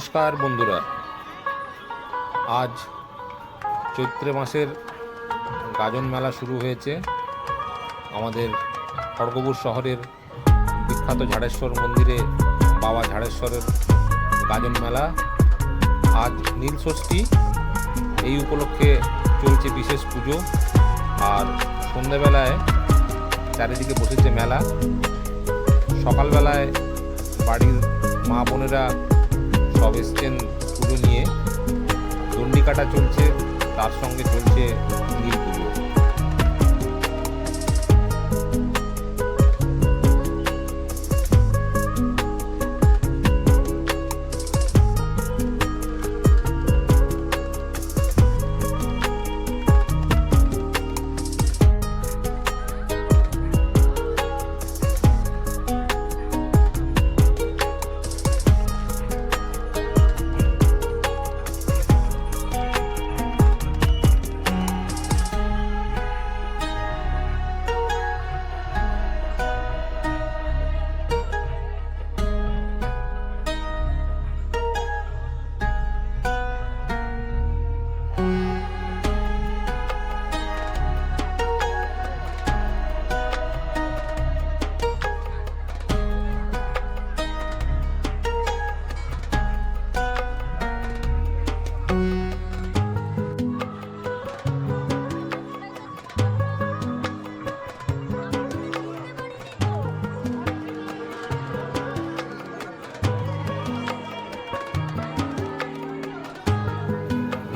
নমস্কার, বন্ধুরা। আজ চৈত্রে মাসের গাজন মেলা শুরু হয়েছে। আমাদের খড়গপুর শহরের বিখ্যাত ঝাড়েশ্বর মন্দিরে বাবা ঝাড়েশ্বরের গাজন মেলা। আজ নীল ষষ্ঠী, এই উপলক্ষে চলছে বিশেষ পুজো। আর সন্ধেবেলায় চারিদিকে বসেছে মেলা। সকালবেলায় বাড়ির মা বোনেরা সব পুজো নিয়ে। দণ্ডি কাটা চলছে তার সঙ্গে চলছে নীল পুজো।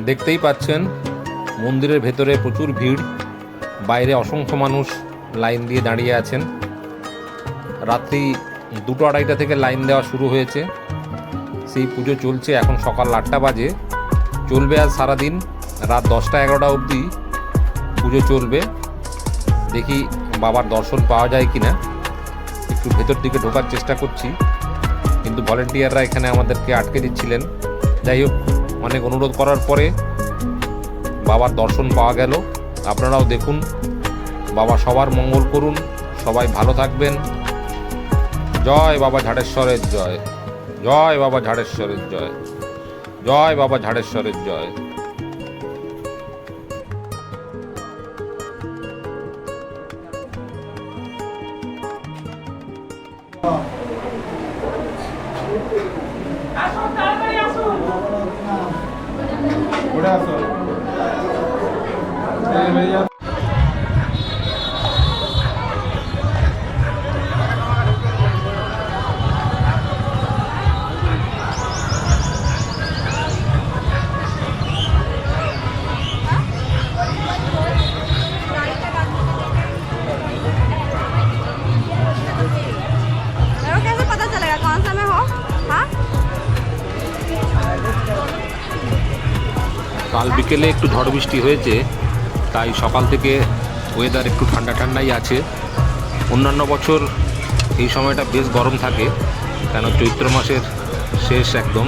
দেখতেই পাচ্ছেন, মন্দিরের ভেতরে প্রচুর ভিড়, বাইরে অসংখ্য মানুষ লাইন দিয়ে দাঁড়িয়ে আছেন। রাত্রি দুটো আড়াইটা থেকে লাইন দেওয়া শুরু হয়েছে। সেই পুজো চলছে এখন সকাল আটটা বাজে। চলবে আজ সারাদিন, রাত দশটা এগারোটা অবধি পুজো চলবে। দেখি বাবার দর্শন পাওয়া যায় কি না একটু ভেতর দিকে ঢোকার চেষ্টা করছি, কিন্তু ভলেন্টিয়াররা এখানে আমাদেরকে আটকে দিচ্ছিলেন। যাই হোক অনেক অনুরোধ করার পরে বাবার দর্শন পাওয়া গেল। আপনারাও দেখুন, বাবা সবার মঙ্গল করুন, সবাই ভালো থাকবেন। জয় বাবা ঝাড়েশ্বরের জয় জয় বাবা ঝাড়েশ্বরের জয় জয় বাবা ঝাড়েশ্বরের জয়। কাল বিকেলে একটু ঝড় বৃষ্টি হয়েছে, তাই সকাল থেকে ওয়েদার একটু ঠান্ডা ঠান্ডাই আছে। অন্যান্য বছর এই সময়টা বেশ গরম থাকে, কেন চৈত্র মাসের শেষ একদম।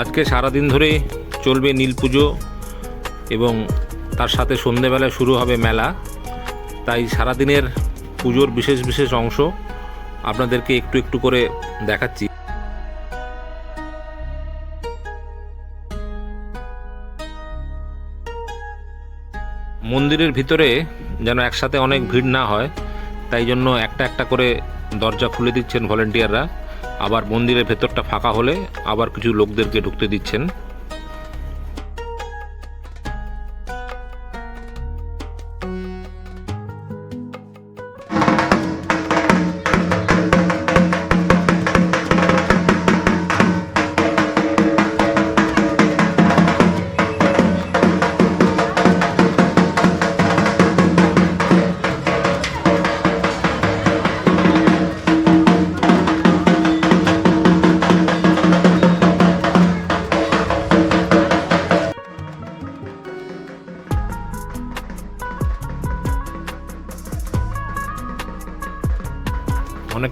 আজকে সারাদিন ধরে চলবে নীল পুজো এবং তার সাথে সন্ধেবেলায় শুরু হবে মেলা। তাই সারাদিনের পুজোর বিশেষ বিশেষ অংশ আপনাদেরকে একটু একটু করে দেখাচ্ছি। মন্দিরের ভিতরে যেন একসাথে অনেক ভিড় না হয়, তাই জন্য একটা একটা করে দরজা খুলে দিচ্ছেন ভলেন্টিয়াররা আবার মন্দিরের ভেতরটা ফাঁকা হলে আবার কিছু লোকদেরকে ঢুকতে দিচ্ছেন।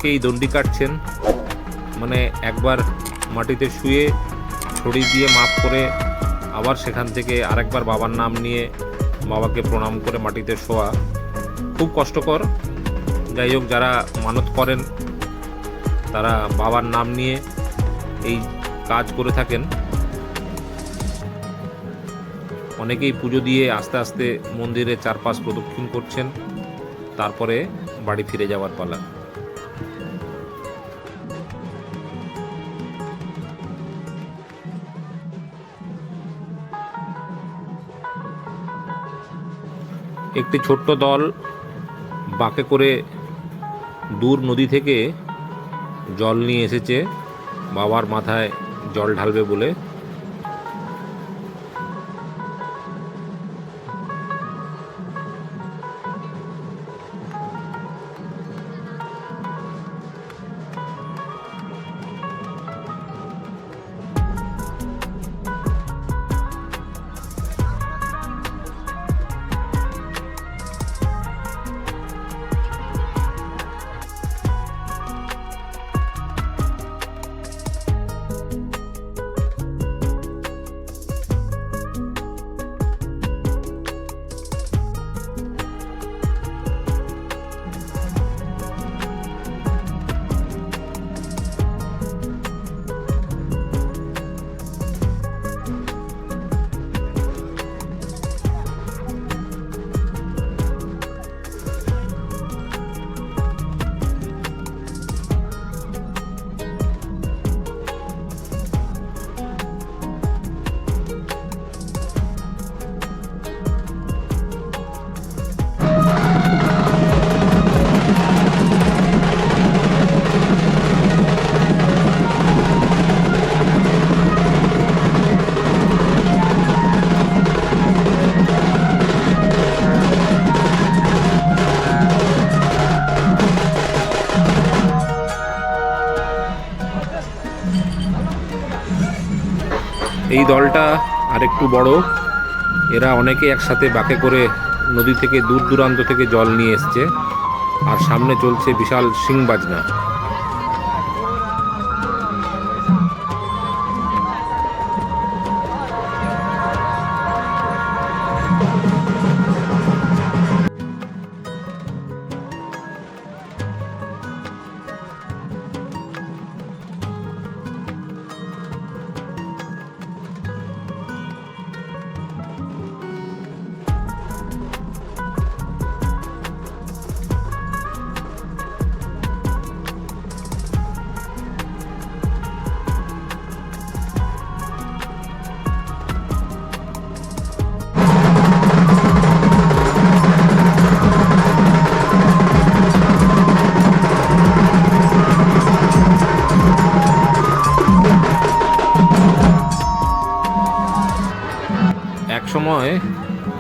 অনেকেই দণ্ডি কাটছেন। মানে একবার মাটিতে শুয়ে ছড়ি দিয়ে মাপ করে আবার সেখান থেকে আরেকবার বাবার নাম নিয়ে বাবাকে প্রণাম করে মাটিতে শোয়া খুব কষ্টকর। যাই হোক, যারা মানত করেন, তারা বাবার নাম নিয়ে এই কাজ করে থাকেন। অনেকেই পুজো দিয়ে আস্তে আস্তে মন্দিরের চারপাশ প্রদক্ষিণ করছেন। তারপরে বাড়ি ফিরে যাওয়ার পালা। একটি ছোট্ট দল বাঁকে করে দূর নদী থেকে জল নিয়ে এসেছে। বাবার মাথায় জল ঢালবে বলে। এই দলটা আরেকটু বড়। এরা অনেকে একসাথে বাঁকে করে নদী থেকে দূর দূরান্ত থেকে জল নিয়ে এসছে। আর সামনে চলছে বিশাল সিং বাজনা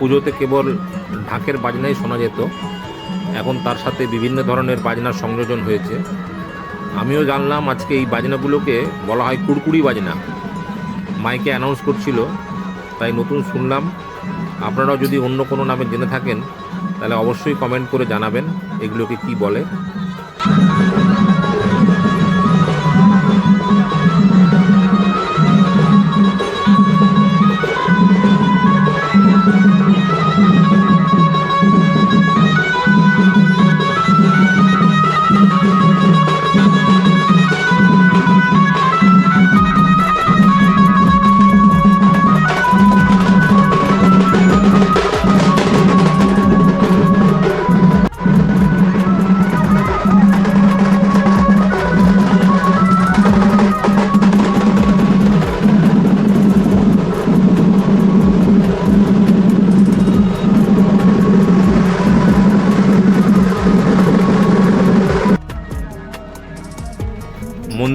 পুজোতে কেবল ঢাকের বাজনাই শোনা যেত। এখন তার সাথে বিভিন্ন ধরনের বাজনার সংযোজন হয়েছে। আমিও জানলাম আজকে এই বাজনাগুলোকে বলা হয় কুড়কুড়ি বাজনা। মাইকে অ্যানাউন্স করছিল, তাই নতুন শুনলাম। আপনারাও যদি অন্য কোনো নামে জেনে থাকেন, তাহলে অবশ্যই কমেন্ট করে জানাবেন, এগুলোকে কি বলে।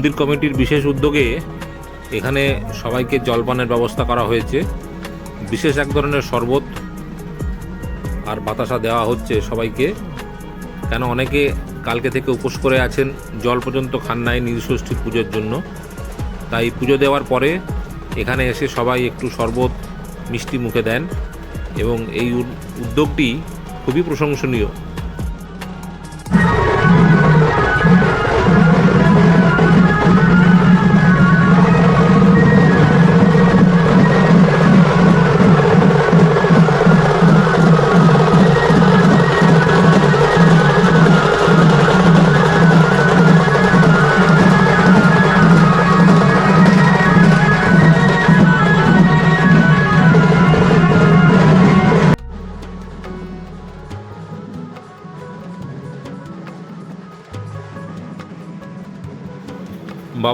মন্দির কমিটির বিশেষ উদ্যোগে এখানে সবাইকে জলপানের ব্যবস্থা করা হয়েছে। বিশেষ এক ধরনের শরবত আর বাতাসা দেওয়া হচ্ছে সবাইকে। কেন অনেকে কালকে থেকে উপোস করে আছেন, জল পর্যন্ত খান নাই নীলষষ্ঠীর পুজোর জন্য। তাই পুজো দেওয়ার পরে এখানে এসে সবাই একটু শরবত, মিষ্টি মুখে দেন এবং এই উদ- উদ্যোগটি খুবই প্রশংসনীয়।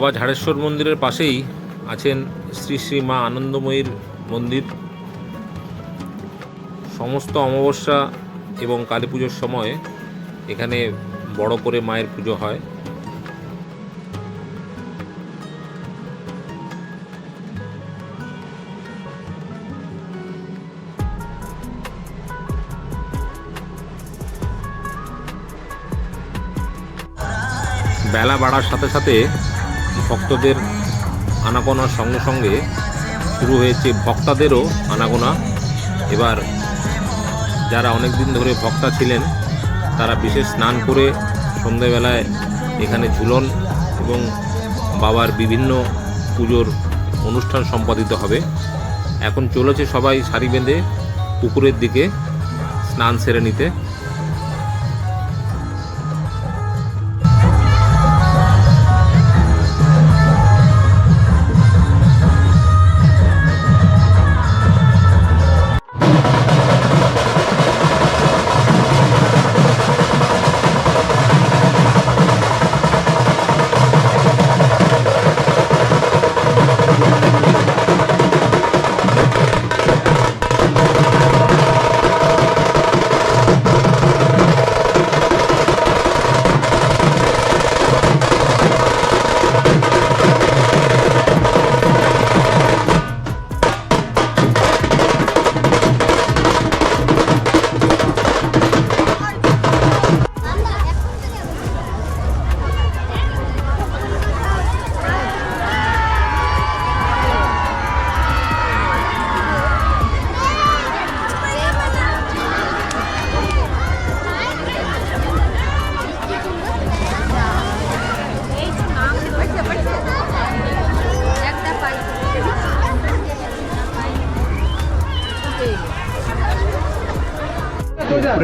বাবা ঝাড়েশ্বর মন্দিরের পাশেই আছেন শ্রী শ্রী মা আনন্দময়ীর মন্দির। সমস্ত অমাবস্যা এবং কালী পুজোর সময় এখানে বড় করে মায়ের পুজো হয়। বেলা বাড়ার সাথে সাথে ভক্তদের আনাগোনার সঙ্গে সঙ্গে শুরু হয়েছে ভক্তাদেরও আনাগোনা। এবার যারা অনেক দিন ধরে ভক্তা ছিলেন, তারা বিশেষ স্নান করে সন্ধেবেলায় এখানে ঝুলন এবং বাবার বিভিন্ন পুজোর অনুষ্ঠান সম্পাদিত হবে। এখন চলেছে সবাই সারি বেঁধে পুকুরের দিকে স্নান সেরে নিতে।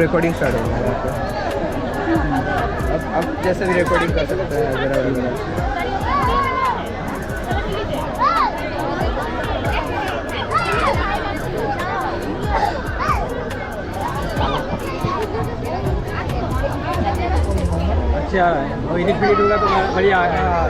रिकॉर्डिंग स्टार्ट हो। गया अब अब जैसे भी रिकॉर्डिंग कर सकते हैं, अगर अभी अच्छा वो इधर होगा तो बढ़िया आ गया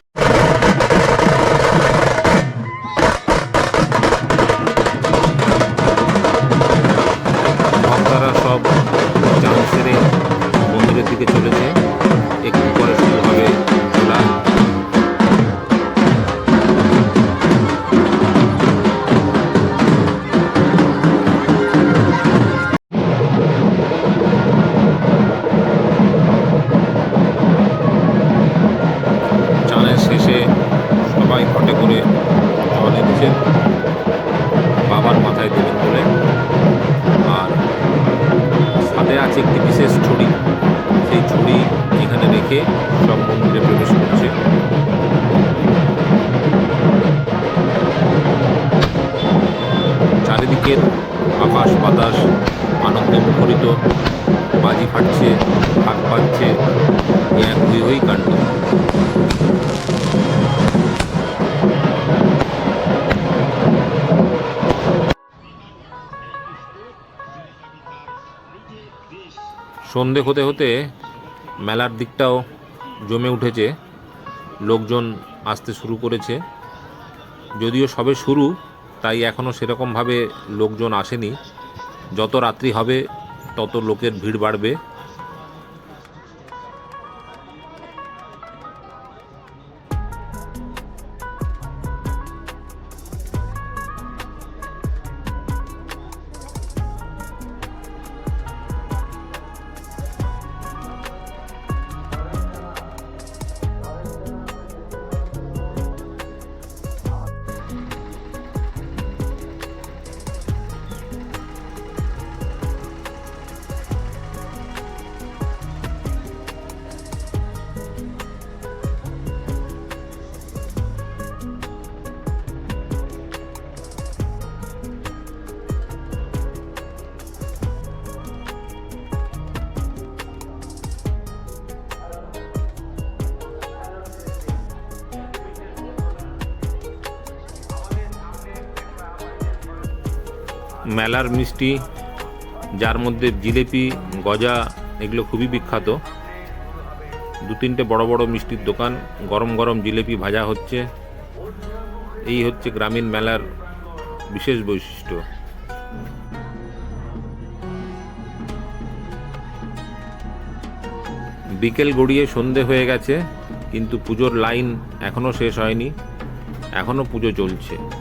সন্ধে হতে হতে মেলার দিকটাও জমে উঠেছে। লোকজন আসতে শুরু করেছে। যদিও সবে শুরু, তাই এখনও সেরকমভাবে লোকজন আসেনি। যত রাত্রি হবে, তত লোকের ভিড় বাড়বে। মেলার মিষ্টি, যার মধ্যে জিলেপি, গজা, এগুলো খুবই বিখ্যাত। দু তিনটে বড় বড় মিষ্টির দোকান, গরম গরম জিলেপি ভাজা হচ্ছে। এই হচ্ছে গ্রামীণ মেলার বিশেষ বৈশিষ্ট্য। বিকেল গড়িয়ে সন্ধে হয়ে গেছে, কিন্তু পুজোর লাইন এখনও শেষ হয়নি। এখনও পুজো চলছে।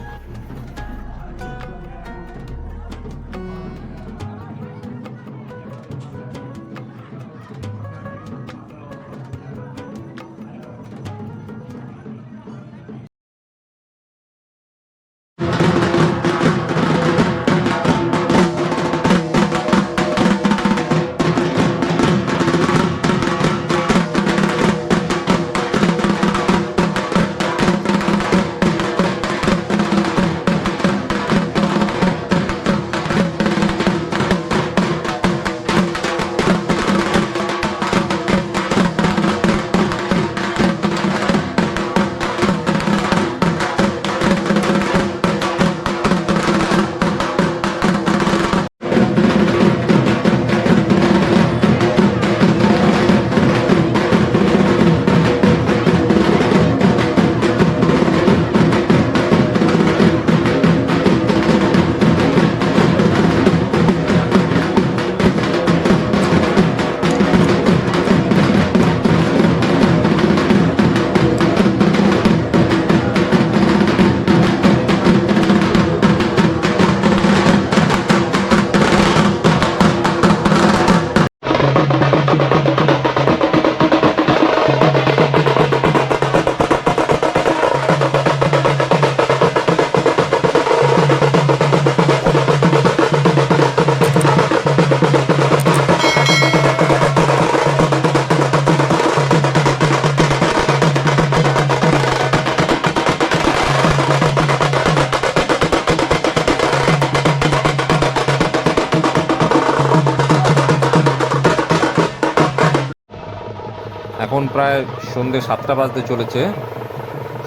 প্রায় সন্ধে সাতটা বাজতে চলেছে।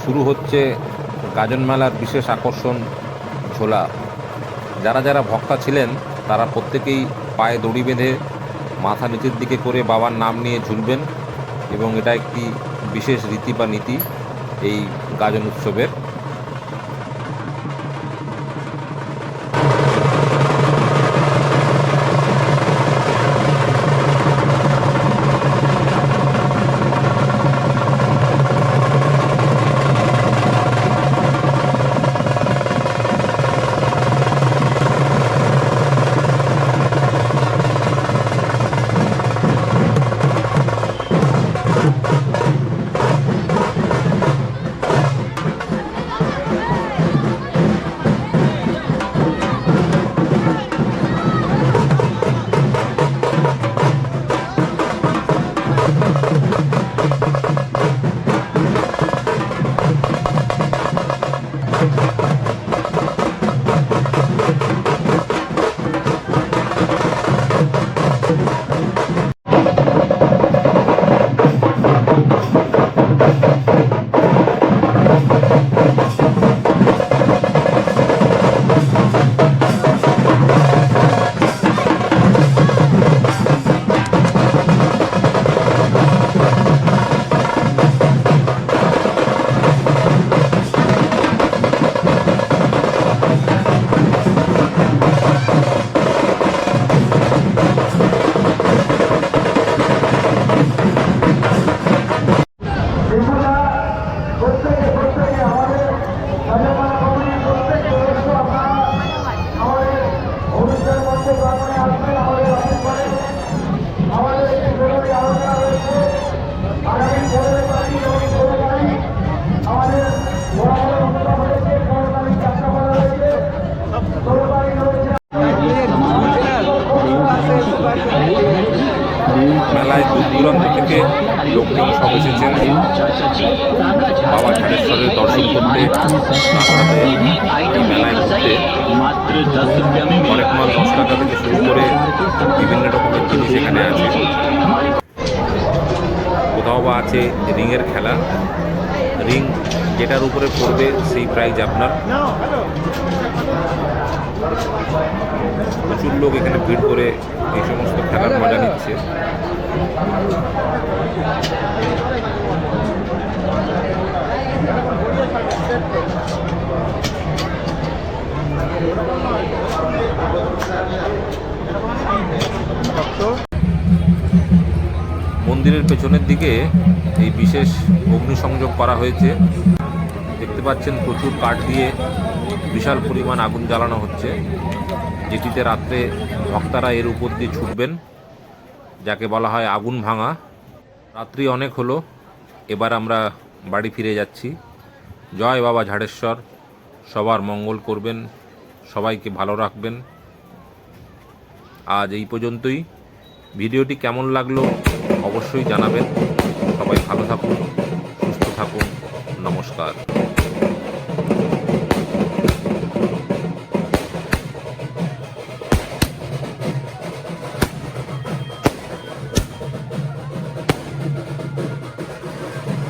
শুরু হচ্ছে গাজন মেলার বিশেষ আকর্ষণ ঝোলা। যারা যারা ভক্তা ছিলেন, তারা প্রত্যেকেই পায়ে দড়ি বেঁধে মাথা নিচের দিকে করে বাবার নাম নিয়ে ঝুলবেন এবং এটা একটি বিশেষ রীতি বা নীতি এই গাজন উৎসবের। এখানে আছে। কোথাও বা আছে রিংয়ের খেলা। রিং যেটার উপরে পড়বে সেই প্রাইজ আপনার। প্রচুর লোক এখানে ভিড় করে এই সমস্ত খেলার মজা নিচ্ছে। মন্দিরের পেছনের দিকে এই বিশেষ অগ্নিসংযোগ করা হয়েছে। দেখতে পাচ্ছেন প্রচুর কাঠ দিয়ে বিশাল পরিমাণ আগুন জ্বালানো হচ্ছে। যেটিতে রাত্রে ভক্তারা এর উপর দিয়ে ছুটবেন, যাকে বলা হয় আগুন ভাঙা। রাত্রি অনেক হলো, এবার আমরা বাড়ি ফিরে যাচ্ছি। জয় বাবা ঝাড়েশ্বর, সবার মঙ্গল করবেন, সবাইকে ভালো রাখবেন। আজ এই পর্যন্তই। ভিডিওটি কেমন লাগল অবশ্যই জানাবেন। সবাই ভালো থাকুন সুস্থ থাকুন। নমস্কার।